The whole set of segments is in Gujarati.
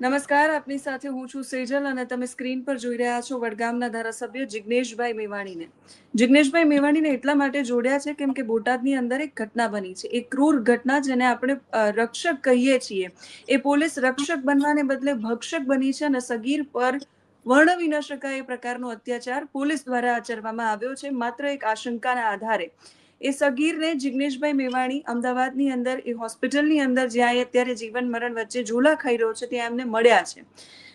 નમસ્કાર, આપની સાથે હું છું સેજલ અને તમે સ્ક્રીન પર જોઈ રહ્યા છો વડગામના ધારાસભ્ય જિગ્નેશભાઈ મેવાણીને. જિગ્નેશભાઈ મેવાણીને એટલા માટે જોડ્યા છે કેમ કે બોટાદની અંદર એક ઘટના બની છે. એક ક્રૂર ઘટના જેને આપણે રક્ષક કહીએ છીએ. એ પોલીસ રક્ષક બનવાને બદલે ભક્ષક બની છે અને સગીર પર વર્ણવી ન શકાય એ પ્રકારનો અત્યાચાર પોલીસ દ્વારા આચરવામાં આવ્યો છે. માત્ર એક આશંકાના આધારે. એ સગીરને જિગ્નેશભાઈ મેવાણી અમદાવાદની અંદર, એ હોસ્પિટલની અંદર જ્યાં એ અત્યારે જીવન મરણ વચ્ચે ઝૂલા ખાઈ રહ્યો છે, ત્યાં એમને મળ્યા છે.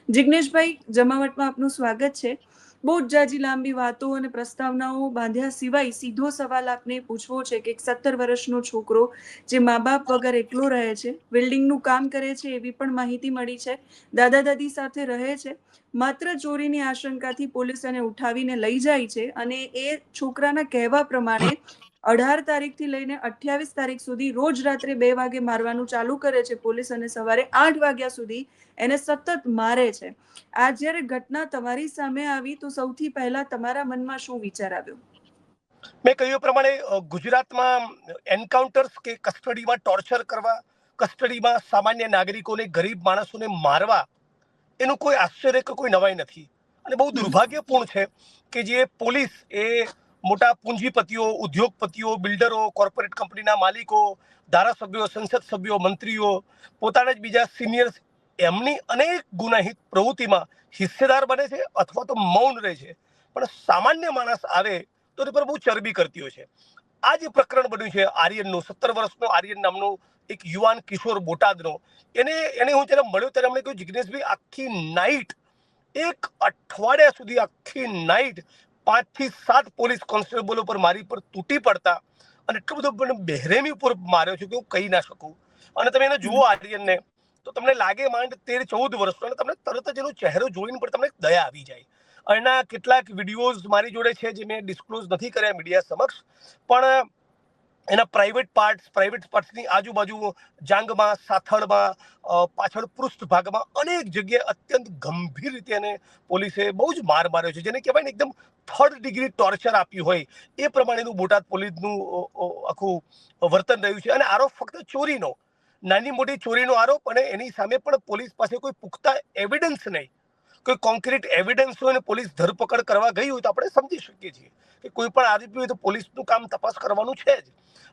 જિગ્નેશભાઈ, જમાવટમાં આપનું સ્વાગત છે. બહુ જ જાજી લાંબી વાતો અને પ્રસ્તાવનાઓ બાંધ્યા સિવાય સીધો સવાલ આપને પૂછવો છે કે એક સત્તર વર્ષનો છોકરો જે મા બાપ વગર એકલો રહે છે બિલ્ડિંગનું કામ કરે છે એવી પણ માહિતી મળી છે દાદા દાદી સાથે રહે છે, માત્ર ચોરીની આશંકાથી પોલીસ એને ઉઠાવીને લઈ જાય છે અને એ છોકરાના કહેવા પ્રમાણે અઢાર તારીખથી લઈને અઠ્યાવીસ તારીખ સુધી રોજ રાત્રે બે વાગે મારવાનું ચાલુ કરે છે પોલીસ અને સવારે આઠ વાગ્યા સુધી એને સતત મારે છે. આ જ્યારે ઘટના તમારી સામે આવી તો સૌથી પહેલા તમારા મનમાં શું વિચાર આવ્યો? મેં કહ્યું પ્રમાણે ગુજરાતમાં એન્કાઉન્ટર્સ કે કસ્ટડીમાં ટોર્ચર કરવા કસ્ટડીમાં સામાન્ય નાગરિકોને ગરીબ માણસોને મારવા એનું કોઈ આશ્ચર્ય કે કોઈ નવાઈ નથી. અને બહુ દુર્ભાગ્યપૂર્ણ છે કે જે પોલીસ એ મોટા પૂંજીપતિઓ, ઉદ્યોગપતિઓ, બિલ્ડરો, કોર્પોરેટ કંપનીના માલિકો, ધારાસભ્યો, સંસદ સભ્યો, મંત્રીઓ, પોતાના જ બીજા સિનિયર્સ, એમની અનેક ગુનાહિત પ્રવૃત્તિમાં હિસ્સેદાર બને છે અથવા તો મૌન રહે છે. પણ સામાન્ય માણસ આવે તો તે પર બહુ ચરબી કરતી હોય છે. આ જે પ્રકરણ બન્યું છે આર્યનનું, સત્તર વર્ષનો આર્યન નામનો એક યુવાન કિશોર બોટાદનો, એને એને હું જ્યારે મળ્યો ત્યારે મને કહ્યું જિજ્ઞેશભાઈ આખી નાઇટ એક અઠવાડિયા સુધી આખી નાઇટ પાંચથી સાત પોલીસ કોન્સ્ટેબલો પર મારી પર તૂટી પડતા અને એટલું બધું પણ બેરહેમી ઉપર માર્યો છે કે હું કહી ના શકું. અને તમે એને જુઓ આર્યનને, તો તમને લાગે માંડ તેર ચૌદ વર્ષનો અને તમને તરત જ એનો ચહેરો જોઈને પણ તમને દયા આવી જાય. એના કેટલાક વિડીયોઝ મારી જોડે છે જે મેં ડિસ્ક્લોઝ નથી કર્યા મીડિયા સમક્ષ, પણ એના પ્રાઇવેટ પાર્ટ્સ પ્રાઇવેટ પાર્ટ્સની આજુબાજુ જાંગમાં, સાથળમાં પાછળ પૃષ્ઠ ભાગમાં અનેક જગ્યાએ અત્યંત ગંભીર રીતે એને પોલીસે બહુ જ માર માર્યો છે. જેને કહેવાય ને એકદમ થર્ડ ડિગ્રી ટોર્ચર આપ્યું હોય, એ પ્રમાણેનું બોટાદ પોલીસનું આખું વર્તન રહ્યું છે. અને આરોપ ફક્ત ચોરીનો, નાની મોટી ચોરીનો આરોપ અને એની સામે પણ પોલીસ પાસે કોઈ પુખ્તા એવિડન્સ નહીં. કોઈ કોન્ક્રીટ એવિડન્સ હોય અને પોલીસ ધરપકડ કરવા ગઈ હોય તો આપણે સમજી શકીએ છીએ કે કોઈ પણ આરોપી હોય તો પોલીસનું કામ તપાસ કરવાનું છે જ.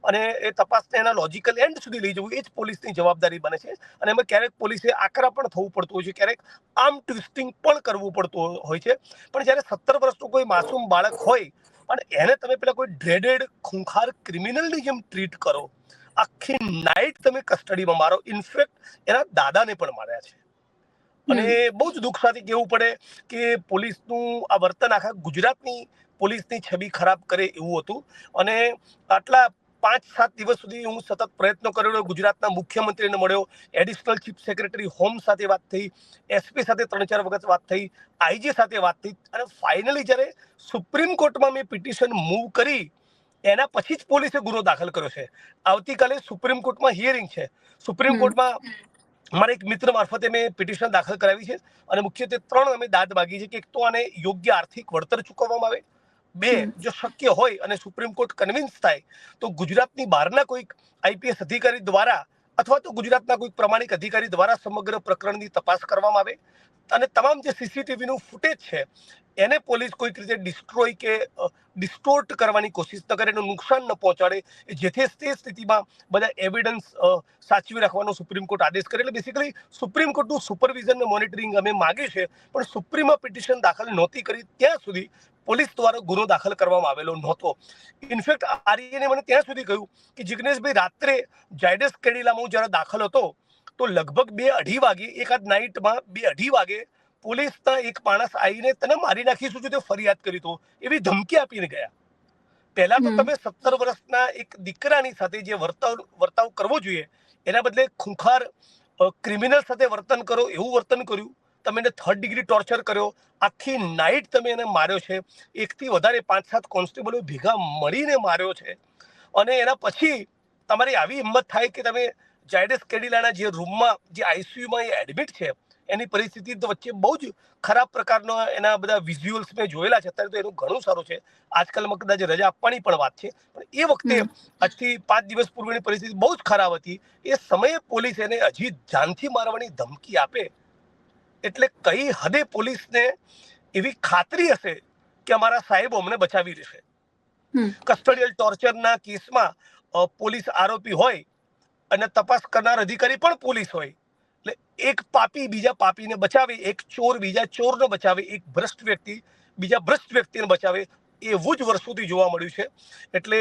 અને એ તપાસને એના લોજિકલ એન્ડ સુધી લઈ જવું એ જ પોલીસની જવાબદારી બને છે. અને એમાં ક્યારેક પોલીસે આકરા પણ થવું પડતું હોય છે, ક્યારેક આમ ટ્વિસ્ટિંગ પણ કરવું પડતું હોય છે. પણ જ્યારે સત્તર વર્ષનું કોઈ માસૂમ બાળક હોય, પણ એને તમે પેલા કોઈ ડ્રેડેડ ખૂંખાર ક્રિમિનલની જેમ ટ્રીટ કરો, આખી નાઇટ તમે કસ્ટડીમાં મારો ઇનફેક્ટ એના દાદાને પણ માર્યા છે. અને બહુ જ દુઃખ સાથે કહેવું પડે કે પોલીસનું આ વર્તન આખા ગુજરાતની પોલીસની છબી ખરાબ કરે એવું હતું. અને આટલા પાંચ સાત દિવસ સુધી હું સતત પ્રયત્નો કર્યો ગુજરાતના મુખ્યમંત્રીને મળ્યો. એડિશનલ ચીફ સેક્રેટરી હોમ સાથે વાત થઈ. એસપી સાથે ત્રણ ચાર વખત વાત થઈ. આઈજી સાથે વાત થઈ. અને ફાઇનલી જ્યારે સુપ્રીમ કોર્ટમાં મેં પિટિશન મૂવ કરી એના પછી જ પોલીસે ગુનો દાખલ કર્યો છે. આવતીકાલે સુપ્રીમ કોર્ટમાં હિયરિંગ છે. સુપ્રીમ કોર્ટમાં મારા એક મિત્ર મારફતે મેં પિટિશન દાખલ કરાવી છે અને મુખ્યત્વે ત્રણ અમે દાદ માગી છે કે એક તો આને યોગ્ય આર્થિક વળતર ચૂકવવામાં આવે. બે જો શક્ય હોય અને સુપ્રીમ કોર્ટ કન્વિન્સ થાય તો ગુજરાતની બહારના કોઈક આઈપીએસ અધિકારી દ્વારા અથવા તો ગુજરાતના કોઈક પ્રમાણિક અધિકારી દ્વારા સમગ્ર પ્રકરણની તપાસ કરવામાં આવે. અને તમામ જે સીસીટીવીનું ફૂટેજ છે એને પોલીસ કોઈક રીતે ડિસ્ટ્રોય કે ડિસ્ટોર્ટ કરવાની કોશિશ ન કરે એનું નુકસાન ન પહોંચાડે, એ તે સ્થિતિમાં બધા એવિડન્સ સાચવી રાખવાનો સુપ્રીમ કોર્ટ આદેશ કરે. એટલે બેસિકલી સુપ્રીમ કોર્ટનું સુપરવિઝન મોનિટરિંગ અમે માગીએ છે, પણ સુપ્રીમમાં પિટિશન દાખલ નહોતી કરી ત્યાં સુધી પોલીસ દ્વારા ગુનો દાખલ કરવામાં આવેલો નહોતો. ઇનફેક્ટ આર્યને મને ત્યાં સુધી કહ્યું કે જિગ્નેશભાઈ, રાત્રે જાયડસ કેડીલામાં હું જ્યારે દાખલ હતો, તો લગભગ બે અઢી વાગે એકાદ નાઇટમાં બે અઢી વાગે પોલીસના એક માણસ આવીને તને મારી નાખીશું જો તે ફરિયાદ કરી તો એવી ધમકી આપીને ગયા. પહેલા તો તમે સત્તર વર્ષના એક દીકરાની સાથે જે વર્તાવ વર્તાવ કરવો જોઈએ એના બદલે ખૂંખાર ક્રિમિનલ સાથે વર્તન કરો એવું વર્તન કર્યું તમે એને થર્ડ ડિગ્રી ટોર્ચર કર્યો આખી નાઇટ તમે એને માર્યો છે એકથી વધારે પાંચ સાત કોન્સ્ટેબલો ભેગા મળીને માર્યો છે અને એના પછી તમારી આવી હિંમત થાય કે તમે જાયડેસ કેડિલાના જે રૂમમાં જે આઈસીયુમાં એ એડમિટ છે એની પરિસ્થિતિ તો વચ્ચે બહુ જ ખરાબ પ્રકારનો એના બધા વિઝ્યુઅલ્સ મેં જોયેલા છે. અત્યારે તો એનું ઘણું સારું છે. આજકાલમાં કદાચ રજા આપવાની પણ વાત છે. પણ એ વખતે આજથી પાંચ દિવસ પૂર્વેની પરિસ્થિતિ બહુ જ ખરાબ હતી. એ સમયે પોલીસ એને હજી જાનથી મારવાની ધમકી આપે એટલે કઈ હદે પોલીસને એવી ખાતરી હશે કે અમારા સાહેબો અમને બચાવી રહેશે હમ. કસ્ટડિયલ ટોર્ચરના કેસમાં પોલીસ આરોપી હોય અને તપાસ કરનાર અધિકારી પણ પોલીસ હોય. એટલે એક પાપી બીજા પાપીને બચાવે, એક ચોર બીજા ચોરને બચાવે, એક ભ્રષ્ટ વ્યક્તિ બીજા ભ્રષ્ટ વ્યક્તિને બચાવે એવું જ વર્ષોથી જોવા મળ્યું છે. એટલે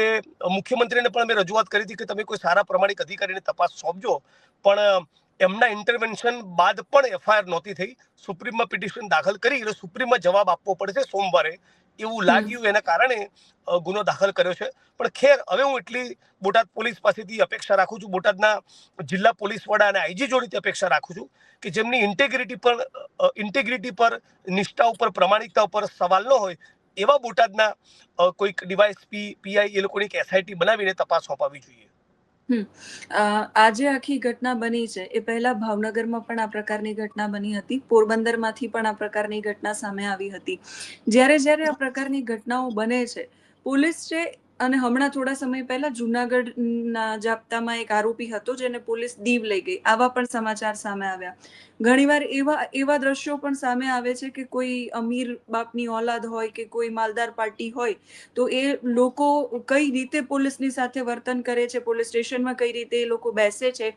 મુખ્યમંત્રીને પણ મેં રજૂઆત કરી હતી કે તમે કોઈ સારા પ્રમાણિક અધિકારીને તપાસ સોંપજો, પણ એમના ઇન્ટરવેન્શન બાદ પણ એફઆઈઆર નહોતી થઈ. સુપ્રીમમાં પિટિશન દાખલ કરી એટલે સુપ્રીમમાં જવાબ આપવો પડશે સોમવારે. એવું લાગ્યું એના કારણે ગુનો દાખલ કર્યો છે. પણ ખેર હવે હું એટલી બોટાદ પોલીસ પાસેથી અપેક્ષા રાખું છું બોટાદના જિલ્લા પોલીસ વડા અને આઈજી જોડેથી અપેક્ષા રાખું છું કે જેમની ઇન્ટેગ્રિટી પર ઇન્ટેગ્રિટી પર નિષ્ઠા ઉપર પ્રમાણિકતા ઉપર સવાલ ન હોય એવા બોટાદના કોઈક ડિવાઇસ પી પીઆઈ એ લોકોની એક એસઆઈટી બનાવીને તપાસ સોંપાવી જોઈએ. અ, આજે આખી ઘટના બની છે. એ પહેલા ભાવનગરમાં પણ આ પ્રકારની ઘટના બની હતી. પોરબંદરમાંથી પણ આ પ્રકારની ઘટના સામે આવી હતી. જ્યારે જ્યારે આ પ્રકારની ઘટનાઓ બને છે પોલીસ છે અને હમણાં થોડા સમય પહેલા જુનાગઢના જાપ્તામાં એક આરોપી હતો જેને પોલીસ દીવ લઈ ગઈ. આવા પણ સમાચાર સામે આવ્યા. ઘણીવાર એવા એવા દ્રશ્યો પણ સામે આવે છે કે કોઈ અમીર બાપની ઓલાદ હોય કે કોઈ માલદાર પાર્ટી હોય તો એ લોકો કઈ રીતે પોલીસની સાથે વર્તન કરે છે પોલીસ સ્ટેશનમાં કઈ રીતે એ લોકો બેસે છે?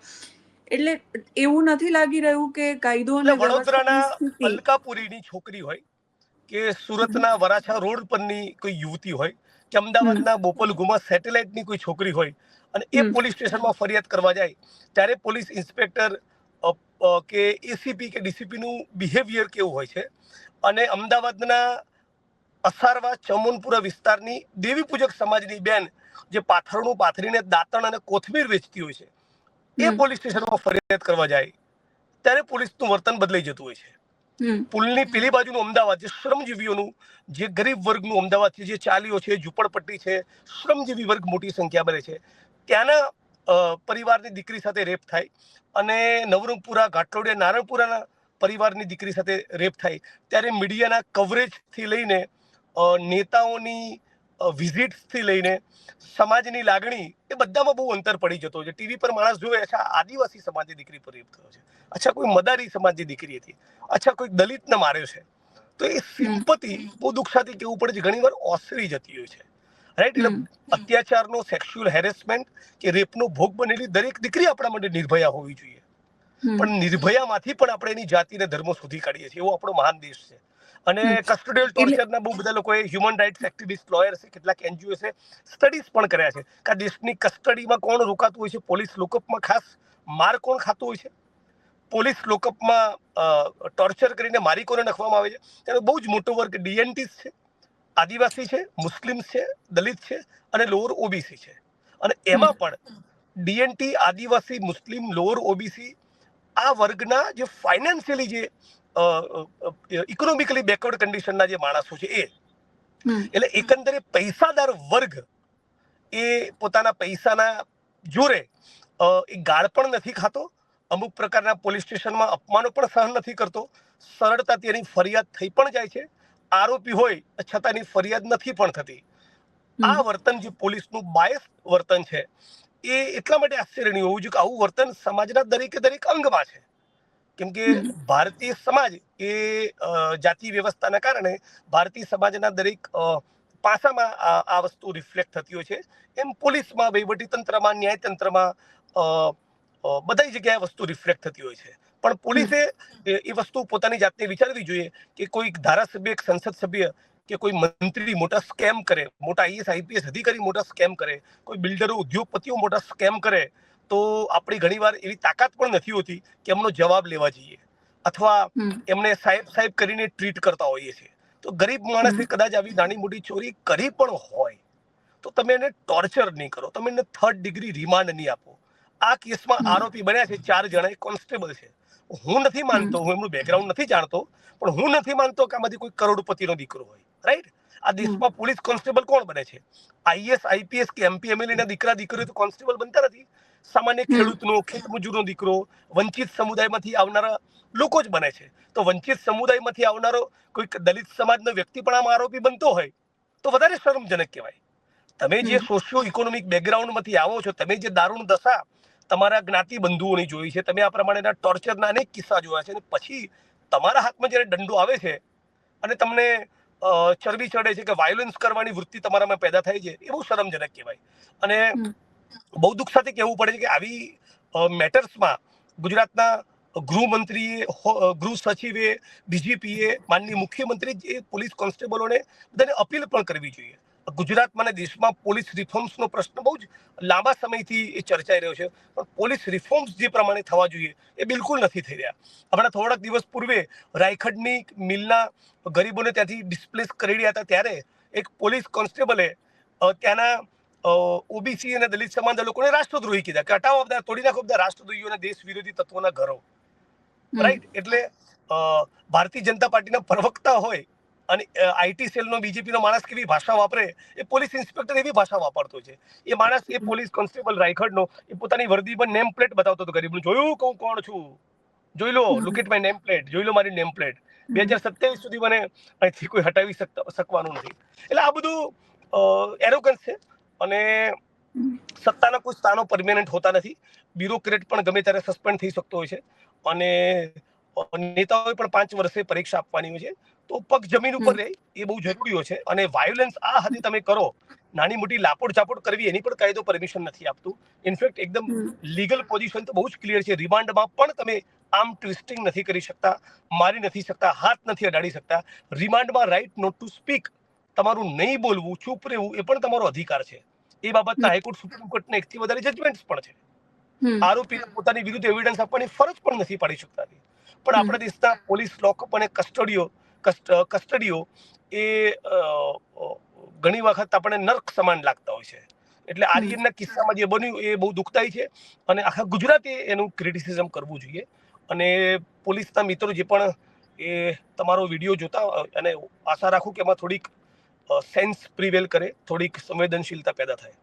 એટલે એવું નથી લાગી રહ્યું કે કાયદો અને વડોદરાના અલકાપુરીની છોકરી હોય કે સુરતના વરાછા રોડ પરની કોઈ યુવતી હોય કે અમદાવાદના બોપલગુમા સેટેલાઇટની કોઈ છોકરી હોય અને એ પોલીસ સ્ટેશનમાં ફરિયાદ કરવા જાય ત્યારે પોલીસ ઇન્સ્પેક્ટર કે એસીપી કે ડીસીપીનું બિહેવિયર કેવું હોય છે અને અમદાવાદના અસારવા ચમુનપુરા વિસ્તારની દેવી પૂજક સમાજની બેન જે પાથરણું પાથરીને દાંતણ અને કોથમીર વેચતી હોય છે એ પોલીસ સ્ટેશનમાં ફરિયાદ કરવા જાય ત્યારે પોલીસનું વર્તન બદલાઈ જતું હોય છે. પુલની પેલી બાજુનું અમદાવાદ જે શ્રમજીવીઓનું જે ગરીબ વર્ગનું અમદાવાદથી જે ચાલીઓ છે, ઝૂંપડપટ્ટી છે, શ્રમજીવી વર્ગ મોટી સંખ્યા બને છે. ત્યાંના પરિવારની દીકરી સાથે રેપ થાય અને નવરંગપુરા, ઘાટલોડિયા, નારણપુરાના પરિવારની દીકરી સાથે રેપ થાય. ત્યારે મીડિયાના કવરેજથી લઈને નેતાઓની વિઝિટ્સથી લઈને સમાજની લાગણી એ બધામાં બહુ અંતર પડી જતો છે. ટીવી પર માણસ જોવે અચ્છા આદિવાસી સમાજની દીકરી પર રેપ થયો છે. અચ્છા કોઈ મદારી સમાજની દીકરી હતી. અચ્છા કોઈ દલિતને માર્યો છે. તો એ સિમ્પતિ બહુ દુઃખ સાથે કેવું પડે છે ઘણીવાર ઓસરી જતી હોય છે. રાઈટ એટલે અત્યાચારનો સેક્સ્યુઅલ હેરેસમેન્ટ કે રેપનો ભોગ બનેલી દરેક દીકરી આપણા માટે નિર્ભયા હોવી જોઈએ. પણ નિર્ભયામાંથી પણ આપણે એની જાતિને ધર્મ શોધી કાઢીએ છીએ. એવો આપણો મહાન દેશ છે. અને. કસ્ટોડિયલ ટોર્ચરના બહુ બધા લોકોએ હ્યુમન રાઇટ્સ એક્ટિવિસ્ટ લોયર્સ કેટલાક એનજીઓ છે સ્ટડીઝ પણ કર્યા છે. કે આ દેશની કસ્ટડીમાં કોણ રોકાતું હોય છે? પોલીસ લોકઅપમાં ખાસ માર કોણ ખાતું હોય છે? પોલીસ લોકઅપમાં ટોર્ચર કરીને મારી કોને નખવામાં આવે છે? તેનો બહુ જ મોટો વર્ગ ડીએનટીસ છે આદિવાસી છે મુસ્લિમ છે દલિત છે અને લોઅર ઓબીસી છે. અને એમાં પણ ડીએનટી આદિવાસી મુસ્લિમ લોઅર ઓબીસી આ વર્ગના જે ફાઇનાન્શિયલી જે ઇકોનોમિકલી બેકવર્ડ કન્ડિશનના જે માણસો છે એ એટલે એકંદરે પૈસાદાર વર્ગ એ પોતાના પૈસાના જોરે અ, એ ગાળ પણ નથી ખાતો અમુક પ્રકારના પોલીસ સ્ટેશનમાં અપમાનો પણ સહન નથી કરતો સરળતાથી એની ફરિયાદ થઈ પણ જાય છે આરોપી હોય છતાં એની ફરિયાદ નથી પણ થતી. આ વર્તન જે પોલીસનું બાયસ વર્તન છે એ એટલા માટે આશ્ચર્યની હોવું જોઈએ કે આવું વર્તન સમાજના દરેકે દરેક અંગમાં છે. કેમ કે ભારતીય સમાજ એ જાતિ વ્યવસ્થાના કારણે ભારતીય સમાજના દરેક પાસામાં આ વસ્તુ રિફ્લેક્ટ થતી હોય છે. એમ પોલીસમાં વહીવટીતંત્રમાં ન્યાયતંત્રમાં બધી જગ્યાએ વસ્તુ રિફ્લેક્ટ થતી હોય છે. પણ પોલીસે એ વસ્તુ પોતાની જાતને વિચારવી જોઈએ કે કોઈ ધારાસભ્ય, એક સંસદ સભ્ય કે કોઈ મંત્રી મોટા સ્કેમ કરે, મોટા આઈએસ આઈપીએસ અધિકારી મોટા સ્કેમ કરે, કોઈ બિલ્ડરો ઉદ્યોગપતિઓ મોટા સ્કેમ કરે તો આપણી ઘણીવાર એવી તાકાત પણ નથી હોતી કે એમનો જવાબ લેવા જઈએ. અથવા એમને સાહેબ સાહેબ કરીને ટ્રીટ કરતા હોઈએ છીએ. તો ગરીબ માણસે કદાચ આવી નાની મોટી ચોરી કરી પણ હોય તો તમે એને ટોર્ચર નહીં કરો. તમે એને થર્ડ ડિગ્રી રિમાન્ડ નહીં આપો. આ કેસમાં આરોપી બન્યા છે ચાર જણા કોન્સ્ટેબલ છે. હું નથી માનતો હું એમનું બેકગ્રાઉન્ડ નથી જાણતો પણ હું નથી માનતો કે આમાંથી કોઈ કરોડપતિનો દીકરો હોય. રાઈટ આ દેશમાં પોલીસ કોન્સ્ટેબલ કોણ બને છે? આઈએસ આઈપીએસ કે એમપી એમએલએ ના દીકરા દીકરીઓ તો કોન્સ્ટેબલ બનતા નથી. સામાન્ય ખેડૂતનો ખેત મજૂરનો દીકરો વંચિત સમુદાયમાંથી આવનારા લોકો જ બને છે તો વંચિત સમુદાયમાંથી આવનારો કોઈક દલિત સમાજનો વ્યક્તિ પણ આમાં આરોપી બનતો હોય તો વધારે શરમજનક કહેવાય તમે જે. સોશિયો ઇકોનોમિક બેકગ્રાઉન્ડમાંથી આવો છો તમે જે દારૂણ દશા તમારા જ્ઞાતિ બંધુઓની જોઈ છે તમે આ પ્રમાણેના ટોર્ચરના અનેક કિસ્સા જોયા છે અને પછી તમારા હાથમાં જ્યારે દંડો આવે છે અને તમને ચરબી ચડે છે કે વાયોલન્સ કરવાની વૃત્તિ તમારામાં પેદા થાય છે એ બહુ શરમજનક કહેવાય અને. બહુ દુઃખ સાથે કહેવું પડે છે કે આવી મેટર્સમાં ગુજરાતના ગૃહમંત્રીએ ગૃહ સચિવે, ડીજીપીએ, માનનીય મુખ્યમંત્રી એ પોલીસ કોન્સ્ટેબલોને બધાને અપીલ પણ કરવી જોઈએ. ગુજરાતમાં અને દેશમાં પોલીસ રિફોર્મ્સનો પ્રશ્ન બહુ જ લાંબા સમયથી એ ચર્ચાઈ રહ્યો છે. પણ પોલીસ રિફોર્મ્સ જે પ્રમાણે થવા જોઈએ એ બિલકુલ નથી થઈ રહ્યા. હમણાં થોડાક દિવસ પૂર્વે રાયખડની મિલના ગરીબોને ત્યાંથી ડિસ્પ્લેસ કરી રહ્યા હતા. ત્યારે એક પોલીસ કોન્સ્ટેબલે ત્યાંના ઓબીસી અને દલિત સમાજના લોકોને રાષ્ટ્રદ્રોહી કીધા. કે હટાવો બધા તોડી નાખો બધા રાષ્ટ્રદ્રોહીઓ અને દેશ વિરોધી તત્વોના ઘરો. રાઈટ એટલે ભારતીય જનતા પાર્ટીના પ્રવક્તા હોય અને આઈટી સેલનો બીજેપીનો માણસ કેવી ભાષા વાપરે એ પોલીસ ઇન્સ્પેક્ટર એવી ભાષા વાપરતો છે. એ માણસ એ પોલીસ કોન્સ્ટેબલ રાયખડનો એ પોતાની વર્દી પર નેમ પ્લેટ બતાવતો હતો ગરીબનું. જોયું કહું કોણ છું? જોઈ લો look at my name plate. જોઈ લો મારી નેમ પ્લેટ. બે હજાર સત્યાવીસ સુધી મને અહીંથી કોઈ હટાવી શકવાનું નથી. એટલે આ બધું એરોગન્સ છે. અને સત્તાના કોઈ સ્થાનો પરમેનન્ટ હોતા નથી. બ્યુરોક્રેટ પણ ગમે ત્યારે સસ્પેન્ડ થઈ શકતો હોય છે. અને નેતાઓએ પણ પાંચ વર્ષે પરીક્ષા આપવાની હોય છે. તો પગ જમીન ઉપર રહે એ બહુ જરૂરી હોય છે. અને વાયોલન્સ આ હદે તમે કરો નાની મોટી લાપોડ ચાપોડ કરવી એની પણ કાયદો પરમિશન નથી આપતું. ઇનફેક્ટ એકદમ લીગલ પોઝિશન તો બહુ જ ક્લિયર છે. રિમાન્ડમાં પણ તમે આમ ટ્વિસ્ટિંગ નથી કરી શકતા મારી નથી શકતા હાથ નથી અડાડી શકતા. રિમાન્ડમાં રાઈટ નોટ ટુ સ્પીક તમારું નહીં બોલવું ચૂપ રહેવું એ પણ તમારો અધિકાર છે. એ બાબતના હાઈકોર્ટ સુપ્રીમ કોર્ટના એકથી વધારે જજમેન્ટ્સ પણ છે. આરોપીને પોતાની વિરુદ્ધ એવિડન્સ આપવાની ફરજ પણ નથી પાડી શકતા પણ. આપણા દેશના પોલીસ લોકઅપ અને કસ્ટડીઓ કસ્ટડીઓ એ ઘણી વખત આપણે નર્ક સમાન લાગતા હોય છે. એટલે આર્યનના કિસ્સામાં જે બન્યું એ બહુ દુઃખદાયી છે અને આખા ગુજરાતે એનું ક્રિટિસિઝમ કરવું જોઈએ. અને પોલીસના મિત્રો જે પણ એ તમારો વીડિયો જોતા અને આશા રાખું કે એમાં થોડીક સેન્સ પ્રિવેલ કરે થોડીક સંવેદનશીલતા પેદા થાય.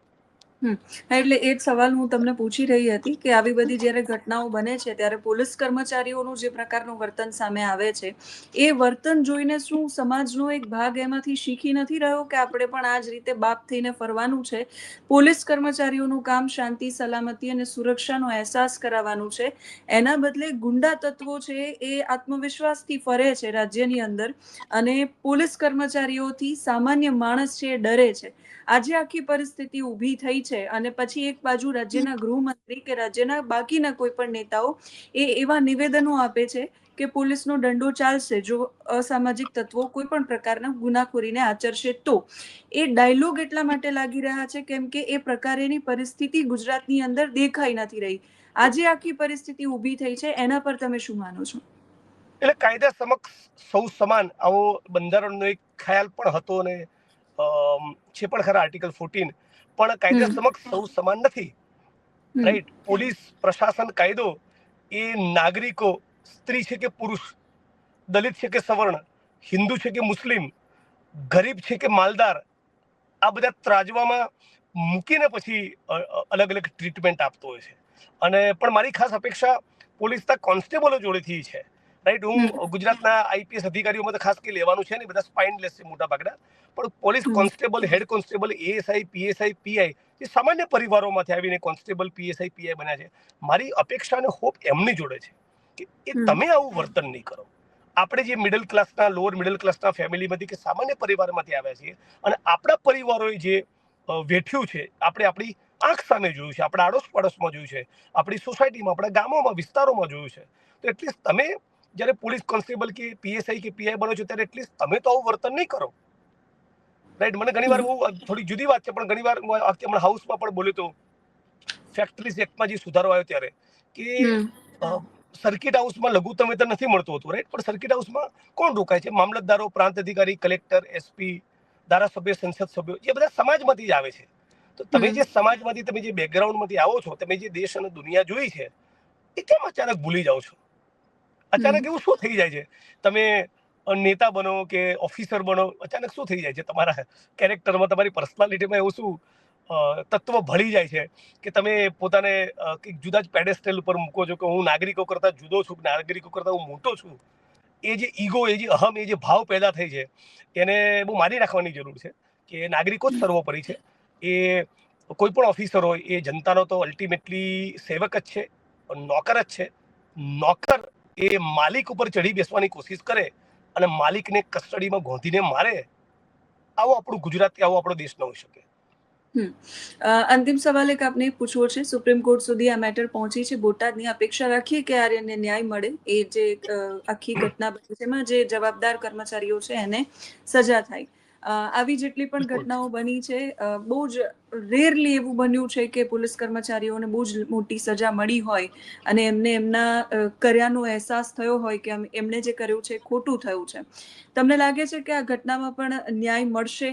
એટલે એ જ સવાલ હું તમને પૂછી રહી હતી કે આવી બધી જ્યારે ઘટનાઓ બને છે, ત્યારે પોલીસ કર્મચારીઓનું જે પ્રકારનું વર્તન સામે આવે છે, એ વર્તન જોઈને શું સમાજનો એક ભાગ એમાંથી શીખી નથી રહ્યો કે આપણે પણ આ જ રીતે બાપ થઈને ફરવાનું છે? પોલીસ કર્મચારીઓનું કામ શાંતિ, સલામતી અને સુરક્ષાનો અહેસાસ કરાવવાનું છે. એના બદલે ગુંડા તત્વો છે એ આત્મવિશ્વાસથી ફરે છે રાજ્યની અંદર અને પોલીસ કર્મચારીઓથી સામાન્ય માણસ છે એ ડરે છે. આજે આખી પરિસ્થિતિ ઊભી થઈ છે અને પછી એક બાજુ રાજ્યના ગૃહમંત્રી કે રાજ્યના બાકીના કોઈ પણ નેતાઓ એ એવા નિવેદનો આપે છે કે પોલીસનો દંડો ચાલશે. જો અસામાજિક તત્વો કોઈ પણ પ્રકારના ગુનાખોરીને આચરશે તો. એ ડાયલોગ એટલા માટે લાગી રહ્યા છે કેમ કે એ પ્રકારેની પરિસ્થિતિ ગુજરાતની અંદર દેખાઈ નથી રહી. આજે આખી પરિસ્થિતિ ઊભી થઈ છે. એના પર તમે શું માનો છો? એટલે કાયદા સમક્ષ સૌ સમાન આવો બંધારણનો એક ખ્યાલ પણ હતો ને છે પણ ખરા આર્ટિકલ ફોર્ટીન પણ કાયદા સમક્ષ સૌ સમાન નથી. રાઈટ પોલીસ પ્રશાસન કાયદો એ નાગરિકો સ્ત્રી છે કે પુરુષ દલિત છે કે સવર્ણ હિન્દુ છે કે મુસ્લિમ ગરીબ છે કે માલદાર આ બધા ત્રાજવામાં મૂકીને પછી અલગ અલગ ટ્રીટમેન્ટ આપતો હોય છે. અને પણ મારી ખાસ અપેક્ષા પોલીસના કોન્સ્ટેબલો જોડેથી છે. રાઈટ હું ગુજરાતના આઈપીએસ અધિકારીઓમાં તો ખાસ કંઈ લેવાનું છે નહીં બધા સ્પાઇનલેસ છે મોટા ભાગના પણ police constable head constable ASI PSI PI એ સામાન્ય પરિવારોમાંથી આવીને કોન્સ્ટેબલ પીએસઆઈ પીઆઈ બન્યા છે. મારી અપેક્ષા અને હોપ એમની જોડે છે કે એ તમે આવું વર્તન નહીં કરો. આપણે જે મિડલ ક્લાસના લોઅર મિડલ ક્લાસના ફેમિલીમાંથી કે સામાન્ય પરિવારમાંથી આવ્યા છીએ અને આપણા પરિવારોએ જે વેઠ્યું છે આપણે આપણી આંખ સામે જોયું છે આપણા આડોશ પડોશમાં જોયું છે આપણી સોસાયટીમાં આપણા ગામોમાં વિસ્તારોમાં જોયું છે તો એટલીસ્ટ તમે જ્યારે પોલીસ કોન્સ્ટેબલ કે પીએસઆઈ કે પીઆઈ બનો છો ત્યારે એટલીસ્ટ તમે તો આવું વર્તન નહીં કરો. રાઈટ મને ઘણીવાર હું થોડી જુદી વાત છે પણ ઘણીવાર હું હમણાં હાઉસમાં પણ બોલ્યો તો ફેક્ટરીઝ એક્ટમાં જે સુધારો આવ્યો ત્યારે કે સર્કિટ હાઉસમાં લઘુત્તમ વેતન નથી મળતું હતું રાઈટ પણ સર્કિટ હાઉસમાં કોણ રોકાય છે? મામલતદારો પ્રાંત અધિકારી કલેક્ટર એસપી ધારાસભ્ય સંસદ સભ્યો એ બધા સમાજમાંથી જ આવે છે. તો તમે જે સમાજમાંથી તમે જે બેકગ્રાઉન્ડમાંથી આવો છો તમે જે દેશ અને દુનિયા જોઈ છે એ કેમ અચાનક ભૂલી જાઓ છો? અચાનક એવું શું થઈ જાય છે? તમે નેતા બનો કે ઓફિસર બનો અચાનક શું થઈ જાય છે? તમારા કેરેક્ટરમાં તમારી પર્સનાલિટીમાં એવું શું તત્વ ભળી જાય છે કે તમે પોતાને કંઈક જુદા જ પેડેસ્ટેલ ઉપર મૂકો છો કે હું નાગરિકો કરતાં જુદો છું નાગરિકો કરતાં હું મોટો છું? એ જે ઈગો એ જે અહમ એ જે ભાવ પેદા થઈ છે એને બહુ મારી રાખવાની જરૂર છે કે નાગરિકો જ સર્વોપરી છે. એ કોઈ પણ ઓફિસર હોય એ જનતાનો તો અલ્ટિમેટલી સેવક જ છે નોકર જ છે. નોકર એ માલિક ઉપર ચડી બેસવાની કોશિશ કરે અને માલિકને કસ્ટડીમાં ગોંધીને મારે, આવો આપણું ગુજરાત કે આવો આપણો દેશ ન હોઈ શકે. અંતિમ સવાલ એક આપને પૂછવો છે. સુપ્રીમ કોર્ટ સુધી આ મેટર પહોંચી છે. બોટાદની અપેક્ષા રાખીએ કે આર્યને ન્યાય મળે. એ જે આખી ઘટના બની છે જે જવાબદાર કર્મચારીઓ છે, એને સજા થાય. આવી જેટલી પણ ઘટનાઓ બની છે બહુ જ રેરલી એવું બન્યું છે કે પોલીસ કર્મચારીઓને બહુ જ મોટી સજા મળી હોય અને એમને એમના કર્યાનો અહેસાસ થયો હોય કે એમણે જે કર્યું છે ખોટું થયું છે. તમને લાગે છે કે આ ઘટનામાં પણ ન્યાય મળશે?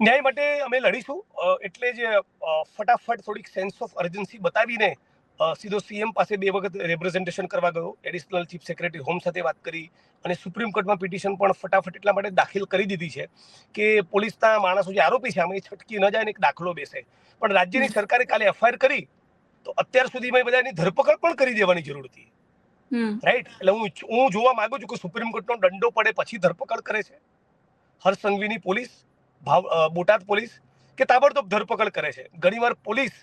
ન્યાય માટે અમે લડીશું એટલે જે ફટાફટ થોડીક સેન્સ ઓફ અર્જન્સી બતાવીને સીધો સીએમ પાસે બે વખત રિપ્રેઝન્ટેશન કરવા ગયો. એડિશનલ ચીફ સેક્રેટરી હોમ સાથે વાત કરી અને સુપ્રીમ કોર્ટમાં પિટિશન પણ ફટાફટ એટલા માટે દાખલ કરી દીધી છે કે પોલીસના માણસો જે આરોપી છે આમાં એ છટકી ન જાય ને એક દાખલો બેસે. પણ રાજ્યની સરકારે કાલે એફઆઈઆર કરી તો અત્યાર સુધીમાં એ બધાની ધરપકડ પણ કરી દેવાની જરૂર હતી. રાઈટ એટલે હું હું જોવા માંગુ છું કે સુપ્રીમ કોર્ટનો દંડો પડે પછી ધરપકડ કરે છે. હર્ષ સંઘવીની પોલીસ બોટાદ પોલીસ કે તાબડતોબ ધરપકડ કરે છે. ઘણીવાર પોલીસ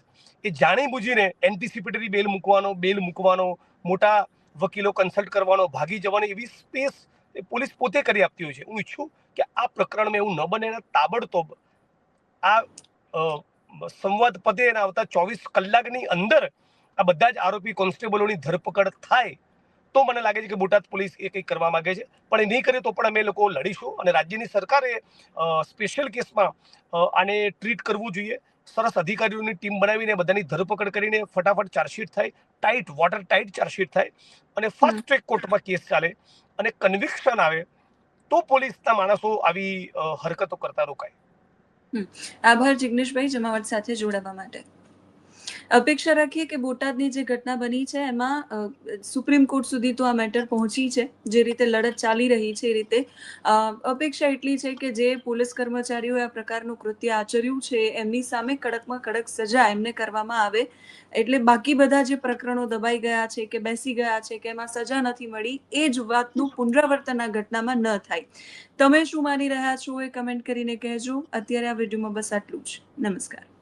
એ જાણી બુજીને એન્ટિસિપેટરી બેલ મૂકવાનો બેલ મૂકવાનો, મોટા વકીલો કન્સલ્ટ કરવાનો, ભાગી જવાની એવી સ્પેસ એ પોલીસ પોતે કરી આપતી હોય છે. હું ઈચ્છું કે આ પ્રકરણમાં એવું ન બને એના તાબડતોબ આ સંવાદ પતે એના આવતા ચોવીસ કલાકની અંદર આ બધા જ આરોપી કોન્સ્ટેબલોની ધરપકડ થાય તો મને લાગે છે કે બોટાદ પોલીસ એ કંઈક કરવા માગે છે. પણ એ નહીં કરે તો પણ અમે લોકો લડીશું અને રાજ્યની સરકારે સ્પેશિયલ કેસમાં આને ટ્રીટ કરવું જોઈએ. સરસ અધિકારીઓની ટીમ બનાવીને બધાની ધરપકડ કરીને ફટાફટ ચાર્જશીટ થાય ટાઈટ વોટર ટાઈટ ચાર્જશીટ થાય અને ફાસ્ટ ટ્રેક કોર્ટમાં કેસ ચાલે અને કન્વિક્શન આવે તો પોલીસના માણસો આવી હરકતો કરતા રોકાય. આભાર જિગ્નેશભાઈ જમાવટ સાથે જોડાવા માટે. અપેક્ષા રાખીએ કે બોટાદની જે ઘટના બની છે, એમાં સુપ્રીમ કોર્ટ સુધી તો આ મેટર પહોંચી છે. જે રીતે લડત ચાલી રહી છે એ રીતે. અપેક્ષા એટલી છે કે જે પોલીસ કર્મચારીઓએ આ પ્રકારનું કૃત્ય આચર્યું છે, એમની સામે કડકમાં કડક સજા એમને કરવામાં આવે. એટલે બાકી બધા જે પ્રકરણો દબાઈ ગયા છે કે બેસી ગયા છે કે એમાં સજા નથી મળી, એ જ વાતનું પુનરાવર્તન આ ઘટનામાં ન થાય. તમે શું માની રહ્યા છો એ કમેન્ટ કરીને કહેજો. અત્યારે આ વિડીયોમાં બસ આટલું જ. નમસ્કાર.